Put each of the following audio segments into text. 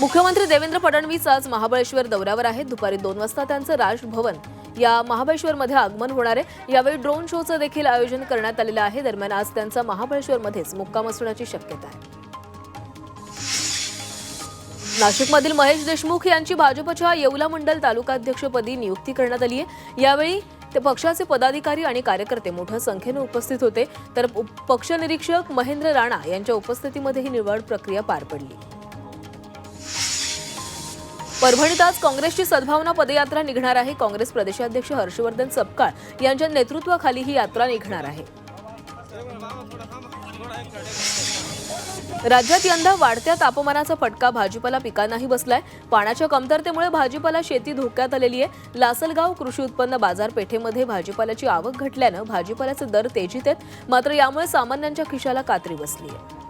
मुख्यमंत्री देवेंद्र फडणवीस आज महाबळेश्वर दौऱ्यावर आहेत. दुपारी दोन वाजता त्यांचं राजभवन या महाबळेश्वरमध्ये आगमन होणार आहे. यावेळी ड्रोन शोचं देखील आयोजन करण्यात आलेलं आहे. दरम्यान आज त्यांचा महाबळेश्वरमध्येच मुक्काम असण्याची शक्यता आहे. नाशिकमधील महेश देशमुख यांची भाजपच्या येवला मंडल तालुकाध्यक्षपदी नियुक्ती करण्यात आली आहे. यावेळी ते पक्षाचे पदाधिकारी आणि कार्यकर्ते मोठ्या संख्येनं उपस्थित होते. तर पक्षनिरीक्षक महेंद्र राणा यांच्या उपस्थितीमध्ये ही निवड प्रक्रिया पार पडली. परभणीत आज काँग्रेसची सद्भावना पदयात्रा निघणार आहे. काँग्रेस प्रदेशाध्यक्ष हर्षवर्धन सपकाळ यांच्या नेतृत्वाखाली ही यात्रा निघणार आहे. राज्यात यंदा वाढत्या तापमानाचा फटका भाजीपाला पिकांनाही बसलाय. पाण्याच्या कमतरतेमुळे भाजीपाला शेती धोक्यात आलेली आहे. लासलगाव कृषी उत्पन्न बाजारपेठेमध्ये भाजीपाल्याची आवक घटल्यानं भाजीपाल्याचे दर तेजीत आहेत. मात्र यामुळे सामान्यांच्या खिशाला कात्री बसली आहे.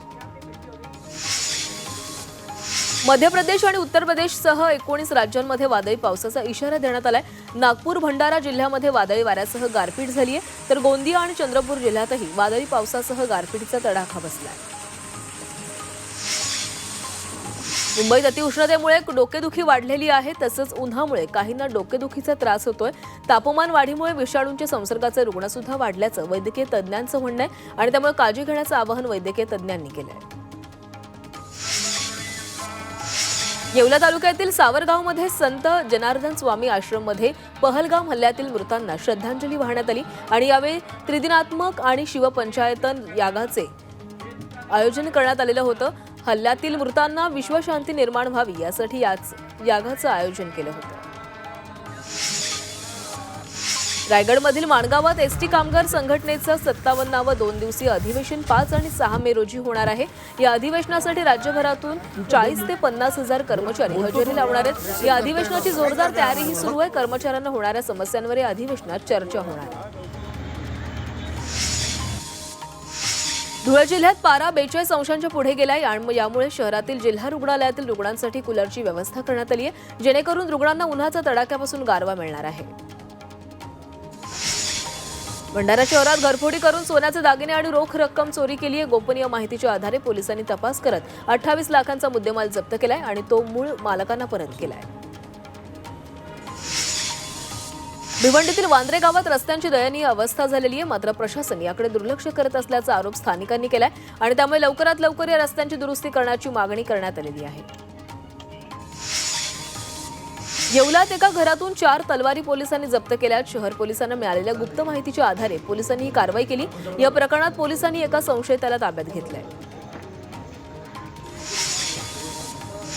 मध्य प्रदेश आणि उत्तर प्रदेशसह एकोणीस राज्यांमध्ये वादळी पावसाचा इशारा देण्यात आलाय. नागपूर भंडारा जिल्ह्यामध्ये वादळी वाऱ्यासह गारपीट झाली आहे तर गोंदिया आणि चंद्रपूर जिल्ह्यातही वादळी पावसासह गारपीटीचा तडाखा बसलाय. मुंबईत अतिउष्णतेमुळे डोकेदुखी वाढलेली आहे. तसंच उन्हामुळे काहींना डोकेदुखीचा त्रास होतोय. तापमान वाढीमुळे विषाणूंच्या संसर्गाचे रुग्ण सुद्धा वाढल्याचं वैद्यकीय तज्ज्ञांचं म्हणणं आहे. आणि त्यामुळे काळजी घेण्याचं आवाहन वैद्यकीय तज्ज्ञांनी केलं आहे येवला तालुक्यातील सावरगावमध्ये संत जनार्दन स्वामी आश्रममध्ये पहलगाम हल्ल्यातील मृतांना श्रद्धांजली वाहण्यात आली आणि यावेळी त्रिदिनात्मक आणि शिवपंचायतन यागाचे आयोजन करण्यात आलेलं होतं. हल्ल्यातील मृतांना विश्वशांती निर्माण व्हावी यासाठी याच यागाचं आयोजन केलं होतं. रायगडमधील माणगावात एस टी कामगार संघटनेचं सत्तावन्नावं दोन दिवसीय अधिवेशन पाच आणि सहा मे रोजी होणार आहे. या अधिवेशनासाठी राज्यभरातून चाळीस ते पन्नास हजार कर्मचारी हजेरी लावणार आहेत. या अधिवेशनाची जोरदार तयारीही सुरू आहे. कर्मचाऱ्यांना होणाऱ्या समस्यांवर या अधिवेशनात चर्चा होणार आहे. धुळे जिल्ह्यात पारा बेचाळीस अंशांच्या पुढे गेलाय. आणि यामुळे शहरातील जिल्हा रुग्णालयातील रुग्णांसाठी कूलरची व्यवस्था करण्यात आली आहे जेणेकरून रुग्णांना उन्हाचा तडाख्यापासून गारवा मिळणार आहे. भंडारा शहरात घरफोडी करून सोन्याचे दागिने आणि रोख रक्कम चोरी केली आहे. गोपनीय माहितीच्या आधारे पोलिसांनी तपास करत अठ्ठावीस लाखांचा मुद्देमाल जप्त केलाय आणि तो मूळ मालकांना परत केलाय. भिवंडीतील वांद्रे गावात रस्त्यांची दयनीय अवस्था झालेली आहे. मात्र प्रशासन याकडे दुर्लक्ष करत असल्याचा आरोप स्थानिकांनी केलाय आणि त्यामुळे लवकरात लवकर या रस्त्यांची दुरुस्ती करण्याची मागणी करण्यात आलेली आहे. येवल्यात एका घरातून चार तलवारी पोलिसांनी जप्त केल्यात. शहर पोलिसांना मिळालेल्या गुप्त माहितीच्या आधारे पोलिसांनी ही कारवाई केली. या प्रकरणात पोलिसांनी एका संशयिताला ताब्यात घेतलंय.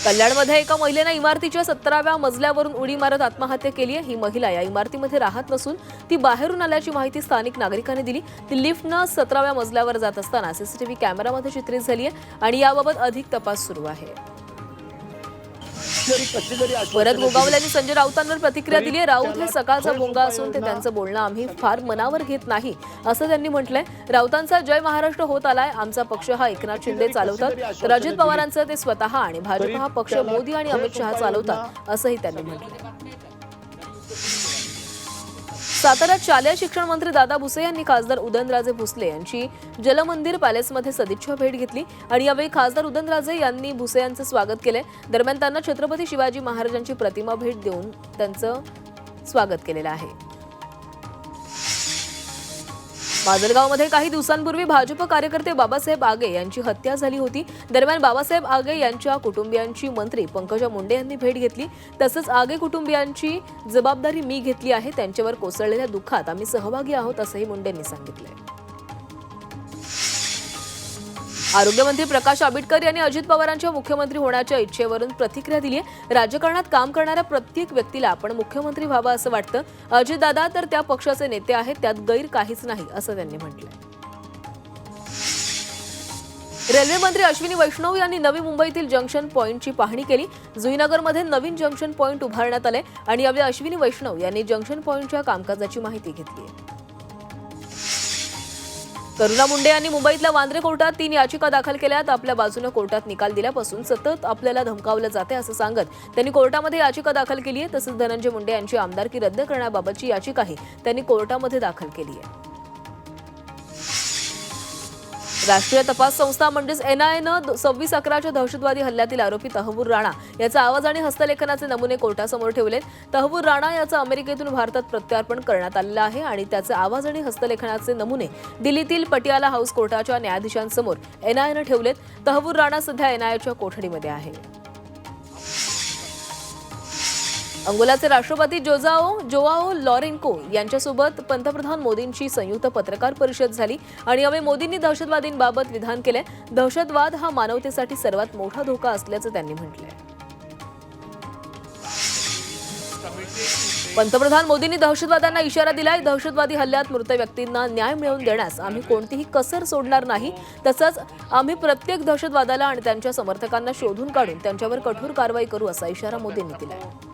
कल्याणमध्ये एका महिलेनं इमारतीच्या सतराव्या मजल्यावरून उडी मारत आत्महत्या केली आहे. ही महिला या इमारतीमध्ये राहत नसून ती बाहेरून आल्याची माहिती स्थानिक नागरिकांनी दिली. ती लिफ्टनं सतराव्या मजल्यावर जात असताना सीसीटीव्ही कॅमेरामध्ये चित्रित झाली आहे आणि याबाबत अधिक तपास सुरू आहे. परत गोगावल्याने संजय राऊतांवर प्रतिक्रिया दिली राऊत हे सकाळचा बोंगा असून ते त्यांचं बोलणं आम्ही फार मनावर घेत नाही असं त्यांनी म्हटलंय. राऊतांचा जय महाराष्ट्र होत आलाय आमचा पक्ष हा एकनाथ शिंदे चालवतात. तर अजित पवारांचं ते स्वतः आणि भाजप हा पक्ष मोदी आणि अमित शहा चालवतात असंही त्यांनी म्हटलंय. साताऱ्यात शालेय शिक्षण मंत्री दादा भुसे यांनी खासदार उदयनराजे भोसले यांची जलमंदिर पॅलेसमध्ये सदिच्छा भेट घेतली आणि यावेळी खासदार उदयनराजे यांनी भुसे यांचं स्वागत केले दरम्यान त्यांना छत्रपती शिवाजी महाराजांची प्रतिमा भेट देऊन त्यांचं स्वागत केलेलं आहे. माजलगावमध्ये काही दिवसांपूर्वी भाजप कार्यकर्ते बाबासाहेब आगे यांची हत्या झाली होती. दरम्यान बाबासाहेब आगे यांच्या कुटुंबियांची मंत्री पंकजा मुंडे यांनी भेट घेतली. तसंच आगे कुटुंबियांची जबाबदारी मी घेतली आहे. त्यांच्यावर कोसळलेल्या दुःखात आम्ही सहभागी आहोत असंही मुंडेंनी सांगितलंय. आरोग्यमंत्री प्रकाश आंबेडकर यांनी अजित पवारांच्या मुख्यमंत्री होण्याच्या इच्छेवरून प्रतिक्रिया दिली आहे राजकारणात काम करणाऱ्या प्रत्येक व्यक्तीला आपण मुख्यमंत्री व्हावं असं वाटतं. अजितदादा तर त्या पक्षाचे नेते आहेत त्यात गैर काहीच नाही असं त्यांनी म्हटलंय. रेल्वे मंत्री अश्विनी वैष्णव यांनी नवी मुंबईतील जंक्शन पॉईंटची पाहणी केली. जुईनगरमध्ये नवीन जंक्शन पॉईंट उभारण्यात आले आणि यावेळी अश्विनी वैष्णव यांनी जंक्शन पॉईंटच्या कामकाजाची माहिती घेतली आहे करुणा मुंडे यांनी मुंबईतल्या वांद्रे कोर्टात तीन याचिका दाखल केल्यात. आपल्या बाजूनं कोर्टात निकाल दिल्यापासून सतत आपल्याला धमकावलं जाते असं सांगत त्यांनी कोर्टामध्ये याचिका दाखल केली आहे तसंच धनंजय मुंडे यांची आमदारकी रद्द करण्याबाबतची याचिकाही त्यांनी कोर्टामध्ये दाखल केली आहे राष्ट्रीय तपास संस्था म्हणजेच एनआयएनं सव्वीस अकराच्या दहशतवादी हल्ल्यातील आरोपी तहवूर राणा याचा आवाज आणि हस्तलेखनाचे नमुने कोर्टासमोर ठेवले तहवूर राणा याचं अमेरिकेतून भारतात प्रत्यार्पण करण्यात आलेलं आहे आणि त्याचे आवाज आणि हस्तलेखनाचे नमुने दिल्लीतील पटियाला हाऊस कोर्टाच्या न्यायाधीशांसमोर एनआयएनं ठेवलेत. तहवूर राणा सध्या एनआयएच्या कोठडीमध्ये आहे. अंगोलाचे राष्ट्रपती जोजाओ जोआओ लॉरेन्को यांच्यासोबत पंतप्रधान मोदींची संयुक्त पत्रकार परिषद झाली आणि यावेळी मोदींनी दहशतवादींबाबत विधान केलंय. दहशतवाद हा मानवतेसाठी सर्वात मोठा धोका असल्याचं त्यांनी म्हटलंय. पंतप्रधान मोदींनी दहशतवाद्यांना इशारा दिलाय. दहशतवादी हल्ल्यात मृत व्यक्तींना न्याय मिळवून देण्यास आम्ही कोणतीही कसर सोडणार नाही. तसंच आम्ही प्रत्येक दहशतवादाला आणि त्यांच्या समर्थकांना शोधून काढून त्यांच्यावर कठोर कारवाई करू असा इशारा मोदींनी दिलाय.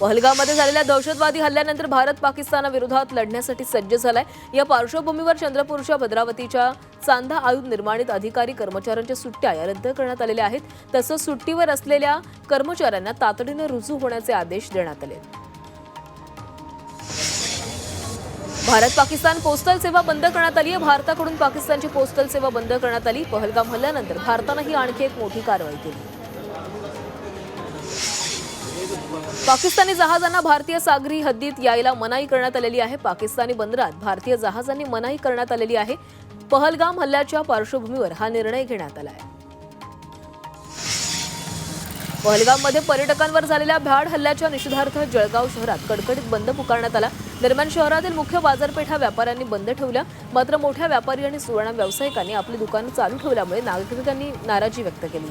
पहलगाममध्ये झालेल्या दहशतवादी हल्ल्यानंतर भारत पाकिस्तानाविरोधात लढण्यासाठी सज्ज झालाय. या पार्श्वभूमीवर चंद्रपूरच्या भद्रावतीच्या चांदा आयुध निर्माणित अधिकारी कर्मचाऱ्यांच्या सुट्ट्या या रद्द करण्यात आलेल्या आहेत. तसंच सुट्टीवर असलेल्या कर्मचाऱ्यांना तातडीने रुजू होण्याचे आदेश देण्यात आले भारत पाकिस्तान पोस्टल सेवा बंद करण्यात आली आहे. भारताकडून पाकिस्तानची पोस्टल सेवा बंद करण्यात आली. पहलगाम हल्ल्यानंतर भारतानं ही आणखी एक मोठी कारवाई केली. पाकिस्तानी जहाजांना भारतीय सागरी हद्दीत यायला मनाई करण्यात आलेली आहे. पाकिस्तानी बंदरात भारतीय जहाजांनी मनाई करण्यात आलेली आहे. पहलगाम हल्ल्याच्या पार्श्वभूमीवर हा निर्णय घेण्यात आला आहे. पहलगाममध्ये पर्यटकांवर झालेल्या भ्याड हल्ल्याच्या निषेधार्थ जळगाव शहरात कडकडीत बंद पुकारण्यात आला. दरम्यान शहरातील मुख्य बाजारपेठा व्यापाऱ्यांनी बंद ठेवल्या. मात्र मोठ्या व्यापारी आणि सुवर्ण व्यावसायिकांनी आपली दुकानं चालू ठेवल्यामुळे नागरिकांनी नाराजी व्यक्त केली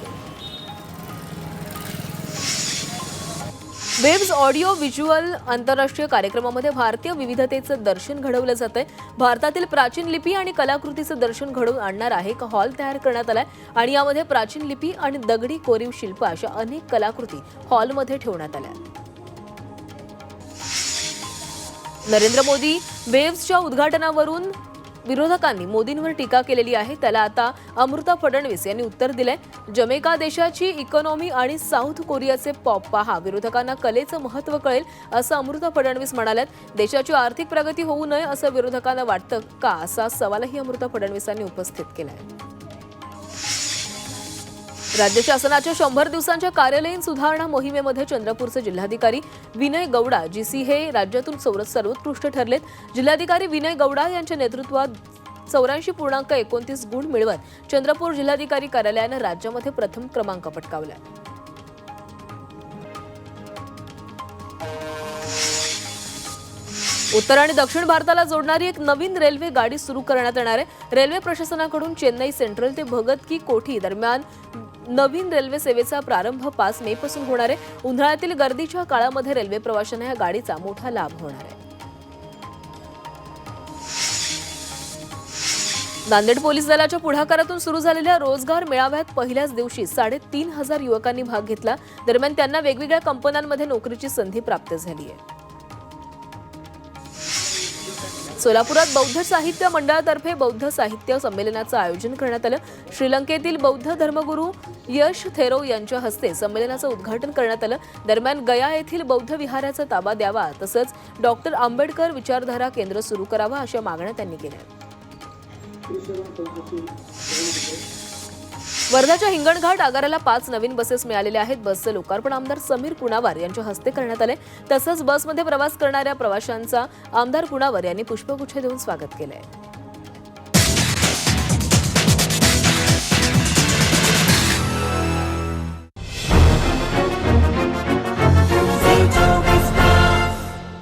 वेब्स ऑडिओ व्हिज्युअल आंतरराष्ट्रीय कार्यक्रमामध्ये भारतीय विविधतेचं दर्शन घडवलं जातंय. भारतातील प्राचीन लिपी आणि कलाकृतीचं दर्शन घडवून आणणार आहे. एक हॉल तयार करण्यात आलाय आणि यामध्ये प्राचीन लिपी आणि दगडी कोरीव शिल्प अशा अनेक कलाकृती हॉलमध्ये ठेवण्यात आल्या. नरेंद्र मोदी वेव्सच्या उद्घाटनावरून विरोधकांनी मोदींवर टीका केलेली आहे. त्याला आता अमृता फडणवीस यांनी उत्तर दिलंय. जमेका देशाची इकॉनॉमी आणि साऊथ कोरियाचे पॉप पहा. विरोधकांना कलेचं महत्त्व कळेल असं अमृता फडणवीस म्हणाल्यात. देशाची आर्थिक प्रगती होऊ नये असं विरोधकांना वाटतं का? असा सवालही अमृता फडणवीसांनी उपस्थित केलाय. राज्य शासनाच्या शंभर दिवसांच्या कार्यालयीन सुधारणा मोहिमेमध्ये चंद्रपूरचे जिल्हाधिकारी विनय गौडा जीसी हे राज्यातून सर्वोत्कृष्ट ठरलेत. जिल्हाधिकारी विनय गौडा यांच्या नेतृत्वात चौऱ्याऐंशी पूर्णांक एकोणतीस गुण मिळवत चंद्रपूर जिल्हाधिकारी कार्यालयानं राज्यामध्ये प्रथम क्रमांक पटकावला. उत्तर आणि दक्षिण भारताला जोडणारी एक नवीन रेल्वे गाडी सुरू करण्यात येणार आहे. रेल्वे प्रशासनाकडून चेन्नई सेंट्रल ते भगत की कोठी दरम्यान नवीन रेल्वे सेवेचा प्रारंभ पाच मे पासून होणार आहे. उन्हाळ्यातील गर्दीच्या काळामध्ये रेल्वे प्रवाशांना या गाडीचा मोठा लाभ होणार आहे. नांदेड पोलीस दलाच्या पुढाकारातून सुरू झालेल्या रोजगार मेळाव्यात पहिल्याच दिवशी साडेतीन हजार युवकांनी भाग घेतला. दरम्यान त्यांना वेगवेगळ्या कंपन्यांमध्ये नोकरीची संधी प्राप्त झाली आहे. सोलापुरात बौद्ध साहित्य मंडळातर्फे बौद्ध साहित्य संमेलनाचं आयोजन करण्यात आलं. श्रीलंकेतील बौद्ध धर्मगुरू यश थेरो यांच्या हस्ते संमेलनाचं उद्घाटन करण्यात आलं. दरम्यान गया येथील बौद्ध विहाराचा ताबा द्यावा तसंच डॉक्टर आंबेडकर विचारधारा केंद्र सुरू करावं अशा मागण्या त्यांनी केल्या. वर्धाच्या हिंगणघाट आगाराला पाच नवीन बसेस मिळालेल्या आहेत. बसचं लोकार्पण आमदार समीर कुणावार यांच्या हस्ते करण्यात आले तसंच बसमध्ये प्रवास करणाऱ्या प्रवाशांचा आमदार कुणावार यांनी पुष्पगुच्छ देऊन स्वागत केलं आहे